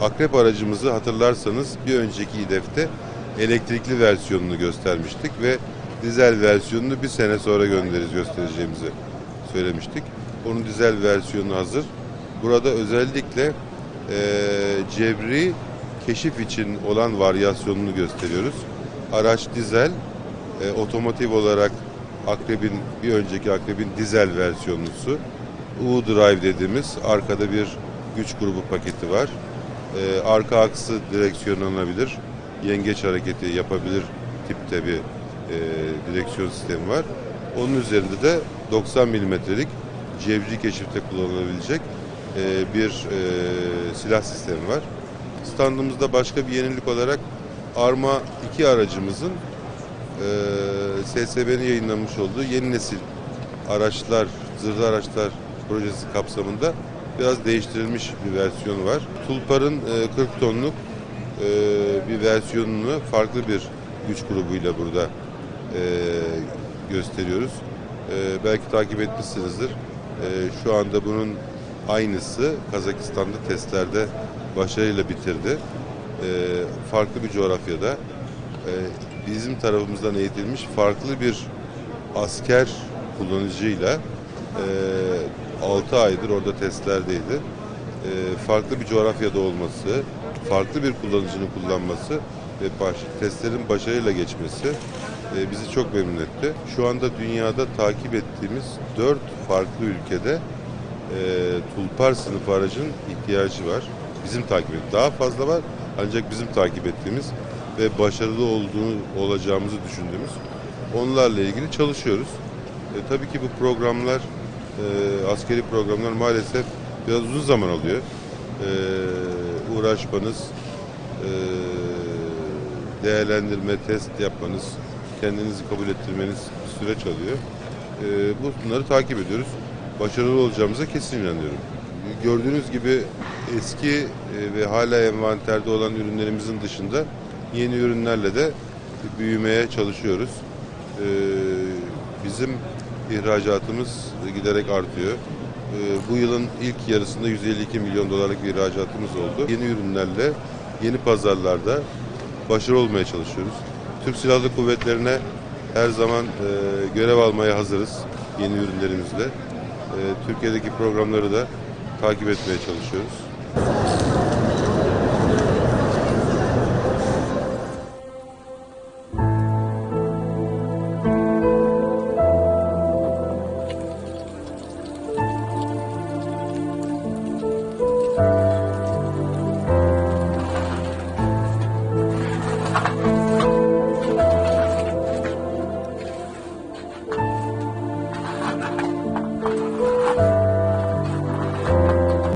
Akrep aracımızı hatırlarsanız bir önceki İDEF'te elektrikli versiyonunu göstermiştik ve dizel versiyonunu bir sene sonra göndeririz göstereceğimizi söylemiştik. Onun dizel versiyonu hazır. Burada özellikle eee, cebri keşif için olan varyasyonunu gösteriyoruz. Araç dizel, e, otomotiv olarak Akrebin bir önceki Akrebin dizel versiyonusu. U-Drive dediğimiz arkada bir güç grubu paketi var. E, arka aksı direksiyonlanabilir. Yengeç hareketi yapabilir tipte bir e, direksiyon sistemi var. Onun üzerinde de 90 milimetrelik cevri keşifte kullanılabilecek e, bir e, silah sistemi var. Standımızda başka bir yenilik olarak Arma 2 aracımızın e, SSB'nin yayınlamış olduğu yeni nesil araçlar, zırhlı araçlar projesi kapsamında biraz değiştirilmiş bir versiyonu var. Tulpar'ın e, 40 tonluk e, bir versiyonunu farklı bir güç grubuyla burada e, gösteriyoruz. E, belki takip etmişsinizdir. E, şu anda bunun aynısı Kazakistan'da testlerde başarıyla bitirdi. E, farklı bir coğrafyada e, bizim tarafımızdan eğitilmiş farklı bir asker kullanıcıyla e, 6 aydır orada testlerdeydi. E, farklı bir coğrafyada olması, farklı bir kullanıcının kullanması ve baş, testlerin başarıyla geçmesi e, bizi çok memnun etti. Şu anda dünyada takip ettiğimiz 4 farklı ülkede e, tulpar sınıfı aracın ihtiyacı var. Bizim takip ettiğimiz daha fazla var ancak bizim takip ettiğimiz ve başarılı olduğunu olacağımızı düşündüğümüz onlarla ilgili çalışıyoruz. E, tabii ki bu programlar e, askeri programlar maalesef biraz uzun zaman alıyor. E, uğraşmanız, e, değerlendirme, test yapmanız, kendinizi kabul ettirmeniz bir süreç alıyor. E, bu- bunları takip ediyoruz. Başarılı olacağımıza kesin inanıyorum. Gördüğünüz gibi eski e, ve hala envanterde olan ürünlerimizin dışında yeni ürünlerle de büyümeye çalışıyoruz. Bizim ihracatımız giderek artıyor. E, bu yılın ilk yarısında 152 milyon dolarlık bir ihracatımız oldu. Yeni ürünlerle yeni pazarlarda başarılı olmaya çalışıyoruz. Türk Silahlı Kuvvetleri'ne her zaman e, görev almaya hazırız yeni ürünlerimizle. E, Türkiye'deki programları da takip etmeye çalışıyoruz.